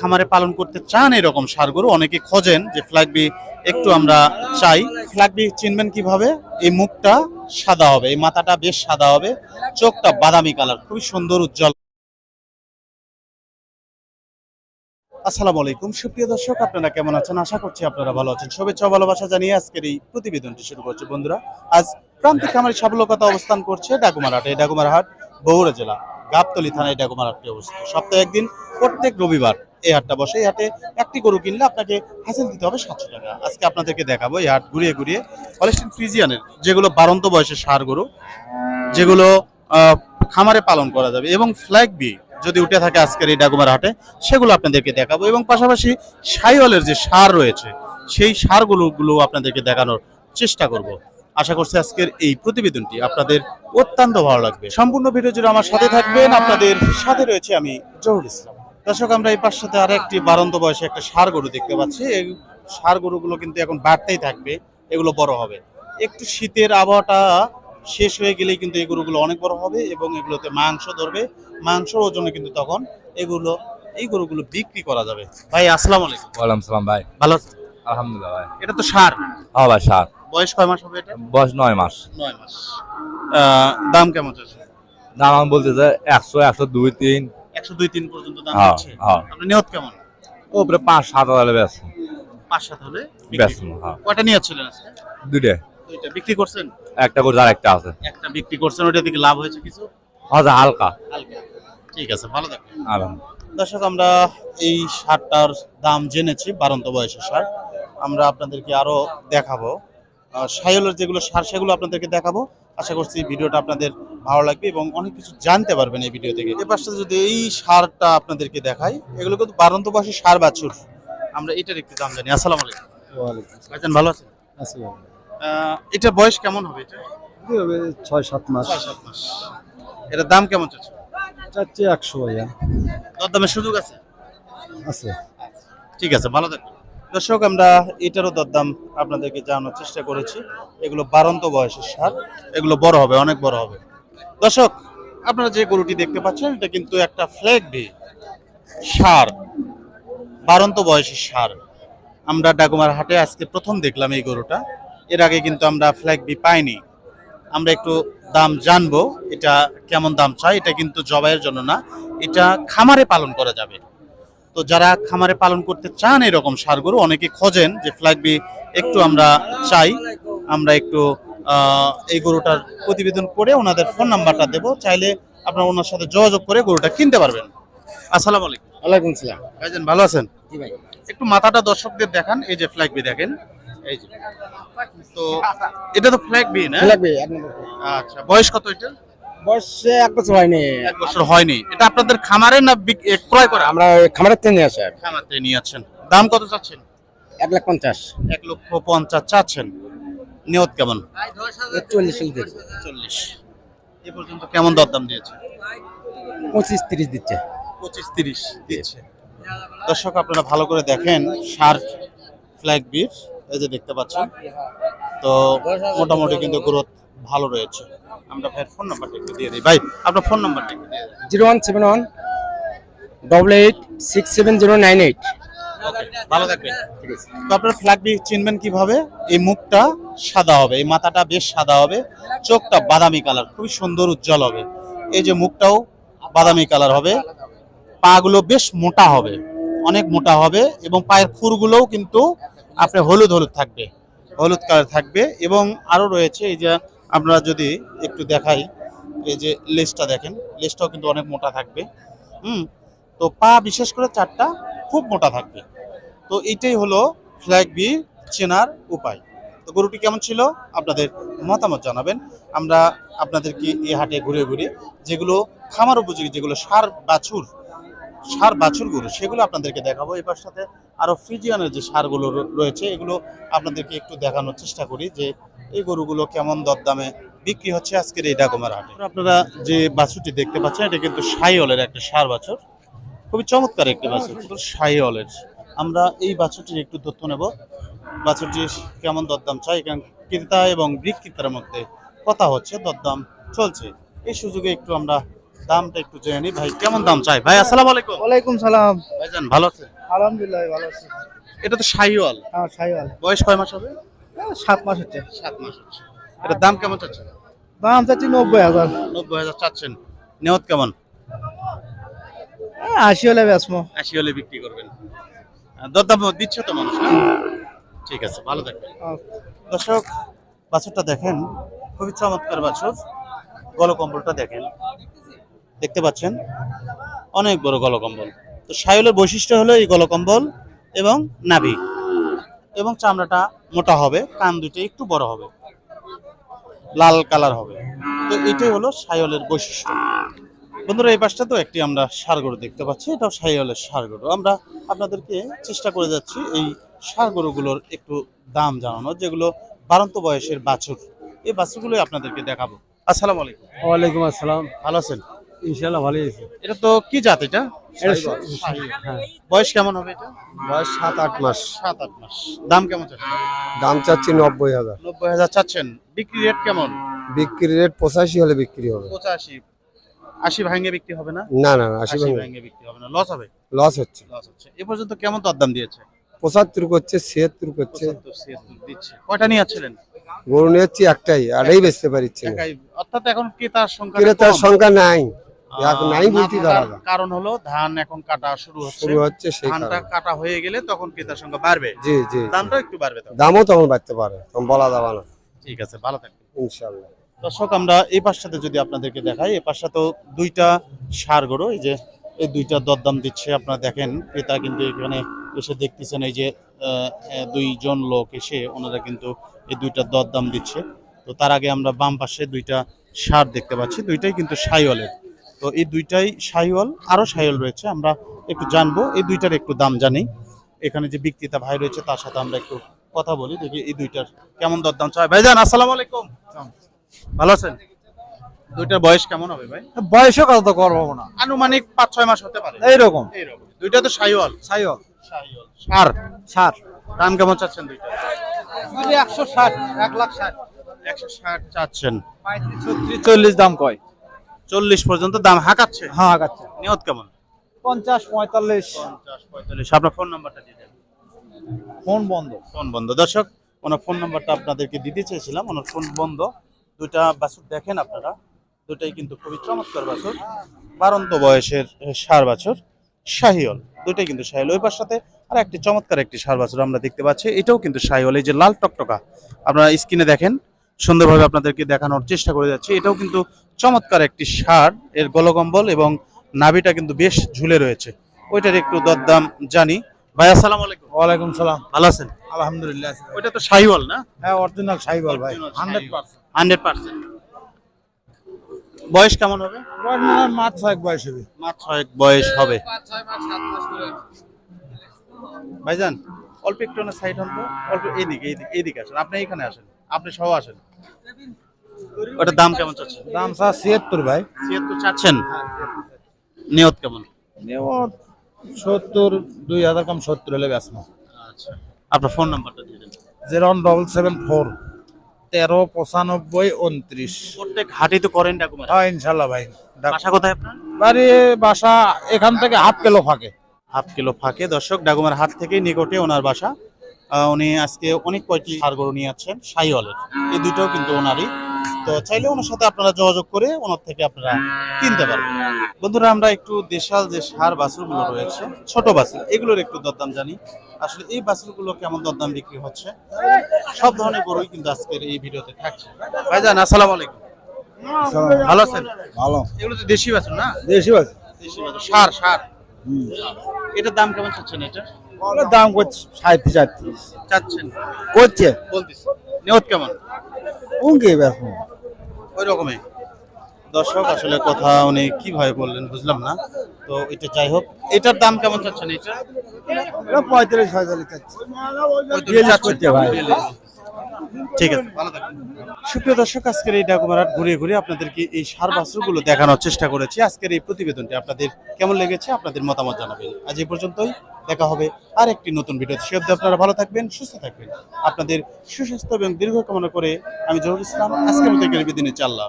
খামারে পালন করতে চান এরকম সার গরু, অনেকে খোঁজেন যে ফ্ল্যাগবি একটু আমরা চাই। ফ্ল্যাগবি চিনবেন কীভাবে? এই মুখটা সাদা হবে, এই মাথাটা বেশ সাদা হবে, চোখটা বাদামি কালার খুবই সুন্দর, উজ্জ্বল। আসসালামু আলাইকুম, সুপ্রিয় দর্শক, আপনারা কেমন আছেন? আশা করছি আপনারা ভালো আছেন। শুভেচ্ছা ভালোবাসা জানিয়ে আজকের এই প্রতিবেদনটি শুরু করছে। বন্ধুরা, আজ প্রান্তিক খামারি সাবলকতা অবস্থান করছে ডাকুমার এই ডাকুমার হাট বগুড়া জেলা, গাবতলি থানায় ডাকুমার হাটটি অবস্থিত। সপ্তাহে একদিন, প্রত্যেক রবিবার এই হাটটা বসে। এই হাটে একটি গরু কিনলে আপনাকে হাসিল দিতে হবে সাতশো টাকা। আজকে আপনাদেরকে দেখাবো এই হাট ঘুরিয়ে ঘুরিয়ে হলিস্টিন ফ্রিজিয়ানের যেগুলো বারন্ত বয়সের সার গরু, যেগুলো খামারে পালন করা যাবে এবং ফ্ল্যাগ বি যদি উঠে থাকে আজকের এই ডাকুমার হাটে, সেগুলো আপনাদেরকে দেখাবো এবং পাশাপাশি সাইওয়ালের যে সার রয়েছে, সেই সারগুলো গুলো আপনাদেরকে দেখানোর চেষ্টা করব। আশা করছি আজকের এই প্রতিবেদনটি আপনাদের অত্যন্ত ভালো লাগবে। সম্পূর্ণ ভিডিও জুড়ে আমার সাথে থাকবেন। আপনাদের সাথে রয়েছে আমি জহুর ইসলাম। দর্শক আমরা এই পাশ আর একটি বারন্ত বয়সে একটা সার গরু দেখতে পাচ্ছি। এই সার গরুগুলো কিন্তু এখন বাড়তেই থাকবে এগুলো বড় হবে। একটু শীতের আবহাওয়াটা শেষ হয়ে গেলেই কিন্তু এই গরুগুলো অনেক বড় হবে এবং এগুলোতে মাংস ধরবে। মাংস ওজনে কিন্তু তখন এগুলো এই গরুগুলো বিক্রি করা যাবে। ভাই আসসালামু আলাইকুম। ওয়ালাইকুম সালাম ভাই। ভালো আছেন? আলহামদুলিল্লাহ ভাই। এটা তো সার হ্যাঁ ভাই সার বয়স কয় মাস হবে এটা? বয়স নয় মাস। নয় মাস। দাম কেমন চলছে দাম আমি বলতে যে একশো একশো দুই তিন। একশো দুই তিন পর্যন্ত দাম হ্যাঁ হচ্ছে। হ্যাঁ। আপনি নিয়ত কেমন? ওপরে পাঁচ সাত হাজার ব্যস্ত পাঁচ সাত হলে বিক্রি ব্যস্ত করবেন। হ্যাঁ। কয়টা নিয়েছিলেন আজকে? দুইটা। দুইটা। বিক্রি করছেন? একটা করে আর একটা আছে। একটা বিক্রি করছেন ওটা থেকে লাভ হয়েছে কিছু? হাজার হালকা। হালকা। ঠিক আছে ভালো থাকবেন। আলহামদুলিল্লাহ। দর্শক আমরা এই সারটার দাম জেনেছি বারন্ত বয়সের সার। আমরা আপনাদেরকে আরও দেখাবো। সাইলের যেগুলো সার সেগুলো আপনাদেরকে দেখাবো। আশা করছি ভিডিওটা আপনাদের ভালো লাগবে এবং অনেক কিছু জানতে পারবেন এই ভিডিও থেকে। এ পাশে যদি এই সারটা আপনাদেরকে দেখাই এগুলো কিন্তু বারন্ত বয়সের সার বাছুর। আমরা এটার একটু দাম জানি। আসসালামু আলাইকুম। ভাইজান ভালো আছেন? আহ, এটার বয়স কেমন হবে এটা? ছয় সাত মাস। ছয় সাত মাস। এটার দাম কেমন চলছে চারটে একশো ভাইয়া। দরদামের সুযোগ আছে? আছে। ঠিক আছে ভালো থাকবেন। দর্শক, আমরা এটারও দরদাম আপনাদেরকে জানানোর চেষ্টা করেছি। এগুলো বারন্ত বয়সের সার, এগুলো বড় হবে, অনেক বড় হবে। দর্শক, আপনারা যে গরুটি দেখতে পাচ্ছেন, এটা কিন্তু একটা ফ্ল্যাগ ভি সার বারন্ত বয়সের সার। আমরা ডাকুমার হাটে আজকে প্রথম দেখলাম এই গরুটা। এর আগে কিন্তু আমরা ফ্ল্যাগ বি পাইনি। আমরা একটু দাম জানব, এটা কেমন দাম চাই, এটা কিন্তু জবাইয়ের জন্য না, এটা খামারে পালন করা যাবে। তো যারা খামারে পালন করতে চান এরকম সার গরু অনেকে খোঁজেন যে ফ্ল্যাগবি একটু আমরা চাই। আমরা একটু এই গরুটার প্রতিবেদন করে ওনাদের ফোন নাম্বারটা দেবো। চাইলে আপনারা ওনার সাথে যোগাযোগ করে গরুটা কিনতে পারবেন। আসসালামু আলাইকুম। ওয়ালাইকুম সালাম। ভাইজান ভালো আছেন? জি ভাই। একটু মাথাটা দর্শকদের দেখান এই যে ফ্ল্যাগবি দেখেন। এই যে। তো এটা তো ফ্ল্যাগবি না? এক আচ্ছা বয়স কত এটা? বয়সে এক বছর হয়নি। এক বছর হয়নি। এটা আপনাদের খামারে না ক্রয় করে? আমরা ওই খামারের থেকে নিয়ে আসি। খামার থেকে নিয়ে যাচ্ছেন দাম কত চাচ্ছেন? এক লাখ পঞ্চাশ। এক লক্ষ পঞ্চাশ চাচ্ছেন। নিয়ত কেমন? চল্লিশ দিচ্ছে। চল্লিশ। এ পর্যন্ত কেমন দরদাম দিয়েছে? পঁচিশ তিরিশ দিচ্ছে। পঁচিশ তিরিশ দিয়েছে দর্শক আপনারা ভালো করে দেখেন সার ফ্ল্যাগ বিট এই যে দেখতে পাচ্ছেন। তো মোটামুটি কিন্তু গ্রোথ ভালো রয়েছে। আমরা ভাইয়ের ফোন নাম্বারটা একটু দিয়ে দিই। ভাই আপনার ফোন নাম্বারটা একটু দিয়ে দিন। Zero one seven one double eight six seven zero nine eight. ভালো থাকবেন। তো আপনার চিনবেন কীভাবে? এই মুখটা সাদা হবে এই মাথাটা বেশ সাদা হবে চোখটা বাদামি কালার খুবই সুন্দর উজ্জ্বল হবে। এই যে মুখটাও বাদামি কালার হবে পাগুলো বেশ মোটা হবে অনেক মোটা হবে এবং পায়ের খুরগুলোও কিন্তু আপনার হলুদ হলুদ থাকবে হলুদ কালার থাকবে এবং আরও রয়েছে এই যে আপনারা যদি একটু দেখাই, এই যে লেজটা দেখেন, লেজটাও কিন্তু অনেক মোটা থাকবে। হুম, তো পা বিশেষ করে চারটা খুব মোটা থাকবে। তো এইটাই হলো ফ্ল্যাগ বি চেনার উপায়। তো গরুটি কেমন ছিল? আপনাদের মতামত জানাবেন। আমরা আপনাদেরকে এই হাটে ঘুরে ঘুরে যেগুলো খামার উপযোগী, যেগুলো সার বাছুর সার, বাছুর গরু, সেগুলো আপনাদেরকে দেখাবো। এবার সাথে আরও ফ্রিজিয়ানের যে সারগুলো রয়েছে, এগুলো আপনাদেরকে একটু দেখানোর চেষ্টা করি যে এই গরুগুলো কেমন দরদামে বিক্রি হচ্ছে আজকের এই ডাকুমার হাটে। আপনারা যে বাছুরটি দেখতে পাচ্ছেন, এটা কিন্তু সাইওয়ালের একটা সার বাছুর। খুবই চমৎকার একটি বাছুর সাইওয়ালের আমরা এই বাছুরটির একটু তথ্য নেব। বাছুরটি কেমন দরদাম চাই, কারণ ক্রেতা এবং বিক্রেতার মধ্যে কথা হচ্ছে, দরদাম চলছে। এই সুযোগে একটু আমরা দামটা একটু জেনে নিই। ভাই কেমন দাম চাই? ভাই আসসালামু আলাইকুম। ওয়ালাইকুম সালাম। ভাইজান ভালো আছে আলহামদুলিল্লাহ ভালো আছি। এটা তো শাহিওয়াল। হ্যাঁ সাইওয়াল বয়স কয় মাস হবে? সাত মাস হচ্ছে। সাত মাস হচ্ছে। এটার দাম কেমন চাচ্ছেন? দাম চাচ্ছি নব্বই হাজার। নব্বই হাজার চাচ্ছেন। নেওয়াত কেমন? আশি হলে বেসমো আশি হলে বিক্রি করবেন। দরদাম দিচ্ছে তো মানুষ? ঠিক আছে ভালো থাকবেন। দর্শক বাছুরটা দেখেন। খুবই চমৎকার বাছুর। গলকম্বলটা দেখেন। দেখতে পাচ্ছেন অনেক বড় গলকম্বল। তো সায়লের বৈশিষ্ট্য হলো এই গলকম্বল এবং নাভি। এবং চামড়াটা মোটা হবে কান দুটো একটু বড় হবে। লাল কালার হবে। তো এটাই হলো সায়লের বৈশিষ্ট্য। বন্ধুরা এই পাশটা তো একটি আমরা সারগরু দেখতে পাচ্ছি। এটাও সাইওয়ালের সারগরু আমরা আপনাদেরকে চেষ্টা করে যাচ্ছি এই সারগরুগুলোর একটু দাম জানানো যেগুলো বারন্ত বয়সের বাছুর। এই বাছুরগুলো আপনাদেরকে দেখাবো। আসসালামু আলাইকুম। ওয়ালাইকুম আসসালাম। ভালো আছেন? ইনশাল্লাহ ভালোই আছে এটা তো কি জাত এটা? হ্যাঁ। বয়স কেমন হবে এটা? বয়স সাত আট মাস। সাত আট মাস। দাম কেমন চাচ্ছেন? দাম চাচ্ছি নব্বই হাজার। নব্বই হাজার চাচ্ছেন। বিক্রি রেট কেমন? বিক্রি রেট পঁচাশি হলে বিক্রি হবে। পঁচাশি। আশি ভাঙে বিক্রি হবে না? না না আশি ভাঙে। বিক্রি হবে না। লস হবে? লস হচ্ছে। লস হচ্ছে। এ পর্যন্ত কেমন দরদাম দিয়েছে? পঁচাত্তর করছে ছিয়াত্তর করছে। দিচ্ছে। কয়টা নিয়ে যাচ্ছিলেন? গরু নিয়েছি একটাই আরেই বেচতে পারছি না। অর্থাৎ এখন ক্রেতার সংখ্যা ক্রেতার সংখ্যা নাই। নাই বলতে। কারণ হলো ধান এখন কাটা শুরু হচ্ছে শুরু হচ্ছে। সেই ধানটা কাটা হয়ে গেলে তখন ক্রেতার সংখ্যা বাড়বে। জি জি দামটা একটু বাড়বে দামও তখন বাড়তে পারে তখন বলা যাবে না। ঠিক আছে ভালো থাকবে ইনশাল্লাহ দর্শক আমরা এই পাশটাতে যদি আপনাদেরকে দেখাই এই পাশটাতেও দুইটা সার গরু এই যে এই দুইটা দরদাম দিচ্ছে আপনারা দেখেন ক্রেতা কিন্তু এখানে এসে দেখতেছেন এই যে দুইজন লোক এসে ওনারা কিন্তু এই দুইটা দরদাম দিচ্ছে। তো তার আগে আমরা বাম পাশে দুইটা সার দেখতে পাচ্ছি দুইটাই কিন্তু সাইওয়ালের তো এই দুইটাই সাইওয়াল আরও সাইওয়াল রয়েছে আমরা একটু জানব। এই দুইটার একটু দাম জানি। এখানে যে বিক্রেতা ভাই রয়েছে তার সাথে আমরা একটু কথা বলি দেখি এই দুইটার কেমন দরদাম চাই। ভাই ভাইজান আসসালামু আলাইকুম। ভালো আছেন? দুইটার বয়স কেমন হবে ভাই? বয়সও কত করব না। আনুমানিক পাঁচ ছয় মাস হতে পারে। এইরকম। এইরকম। দুইটা তো সাইওয়াল। সাইওয়াল। সাইওয়াল। সার? সার। দাম কেমন চাচ্ছেন দুইটা? একশো ষাট এক লাখ ষাট। একশো ষাট চাচ্ছেন। ছত্রিশ চল্লিশ দাম কয়? চল্লিশ পর্যন্ত দাম হাঁকাচ্ছে? হ্যাঁ আগাচ্ছে নিয়ত কেমন? পঞ্চাশ পঁয়তাল্লিশ। পঞ্চাশ পঁয়তাল্লিশ। আপনার ফোন নাম্বারটা দিয়ে ফোন বন্ধ। ফোন বন্ধ। দর্শক ওনার ফোন নাম্বারটা আপনাদেরকে দিতে চেয়েছিলাম। ওনার ফোন বন্ধ। দুইটা বাছুর দেখেন আপনারা। দুটাই কিন্তু খুবই চমৎকার বাছুর। বারন্ত বয়সের সার বাছুর শাহিওল। দুটাই কিন্তু শাহিওল। ওই পাশটাতে আর একটি চমৎকার একটি সার বাছুর আমরা দেখতে পাচ্ছি। এটাও কিন্তু শাহিওল। এই যে লাল টকটকা আপনারা স্ক্রিনে দেখেন সুন্দরভাবে আপনাদেরকে দেখানোর চেষ্টা করে যাচ্ছি। এটাও কিন্তু চমৎকার একটি সার এর গলকম্বল এবং নাভিটা কিন্তু বেশ ঝুলে রয়েছে। ওইটার একটু দরদাম জানি। ভাই আসসালামু আলাইকুম। ওয়ালাইকুম সালাম। ভালো আছেন? আলহামদুলিল্লাহ ওইটা তো শাহিওয়াল না? হ্যাঁ অরিজিনাল সাইবল ভাই। Hundred percent. Hundred percent. বয়স কেমন হবে? মাছ ছয়েক বয়স হবে। মাত্র ছয়েক বয়স হবে। ভাইজান অল্প একটু না সাইড হন তো? অল্প এইদিকে এইদিকে এইদিকে আসেন। আপনি এখানে আসেন। আপনি সহ আসেন। ওটার দাম কেমন চাচ্ছেন? দাম স্যার ছিয়াত্তর ভাই। ছিয়াত্তর চাচ্ছেন? নিয়ত কেমন? সত্তর দুই হাজার কম সত্তর হলে বেসমো আচ্ছা। আপনার ফোন নাম্বারটা দিয়ে দেন। Zero one double seven four তেরো পঁচানব্বই উনত্রিশ। প্রত্যেক হাটই তো করেন ডাকুমেন্ট হ্যাঁ ইনশাল্লাহ ভাই। বাসা কোথায় আপনার? বাড়ি বাসা এখান থেকে হাফ কিলো ফাঁকে। হাফ কিলো ফাঁকে। দর্শক ডাকুমার হাট থেকে নিকটে ওনার বাসা। উনি আজকে অনেক কয়েকটি সার গরু নিয়ে যাচ্ছেন সাইওয়ালের। এই দুটোও কিন্তু ওনারই। তো চাইলে ওনার সাথে আপনারা যোগাযোগ করে ওনার থেকে আপনারা কিনতে পারবেন। বন্ধুরা আমরা একটু দেশাল যে সার বাছুরগুলো রয়েছে ছোট বাছুর এগুলোর একটু দরদাম জানি। আসলে এই বাছুরগুলো কেমন দরদাম বিক্রি হচ্ছে? সব ধরনের গরুই কিন্তু আজকের এই ভিডিওতে থাকছে। ভাই ভাইজান আসসালামু আলাইকুম। ভালো আছেন? ভালো। এগুলো তো দেশি বাছুর না? দেশি আছে দেশি বাছুর। সার সার। এটার দাম কেমন চাচ্ছেন এটা দাম করছে সাঁত্রিশ আটত্রিশ। চাচ্ছেন? করছে। বলতেছি নিয়ত কেমন? উঙ্গে এখন ওই রকমই। দর্শক আসলে কথা উনি কীভাবে বললেন বুঝলাম না। তো এটা যাই হোক এটার দাম কেমন চাচ্ছেন এটা পঁয়তাল্লিশ ছয়তাল্লিশ চাচ্ছে। ভাই। ঠিক আছে। সুপ্রিয় দর্শক, আজকের এই ডাকুমারাট আপনাদেরকে এই সার দেখানোর চেষ্টা করেছি। আজকের এই প্রতিবেদনটি আপনাদের কেমন লেগেছে, আপনাদের মতামত জানাবেন। আজ এই পর্যন্তই, দেখা হবে আর একটি নতুন ভিডিও সে অব্দি আপনারা ভালো থাকবেন, সুস্থ থাকবেন। আপনাদের সুস্বাস্থ্য এবং দীর্ঘ কামনা করে আমি জহুর ইসলাম, আজকের মতো বিদিনে চাল্লাহ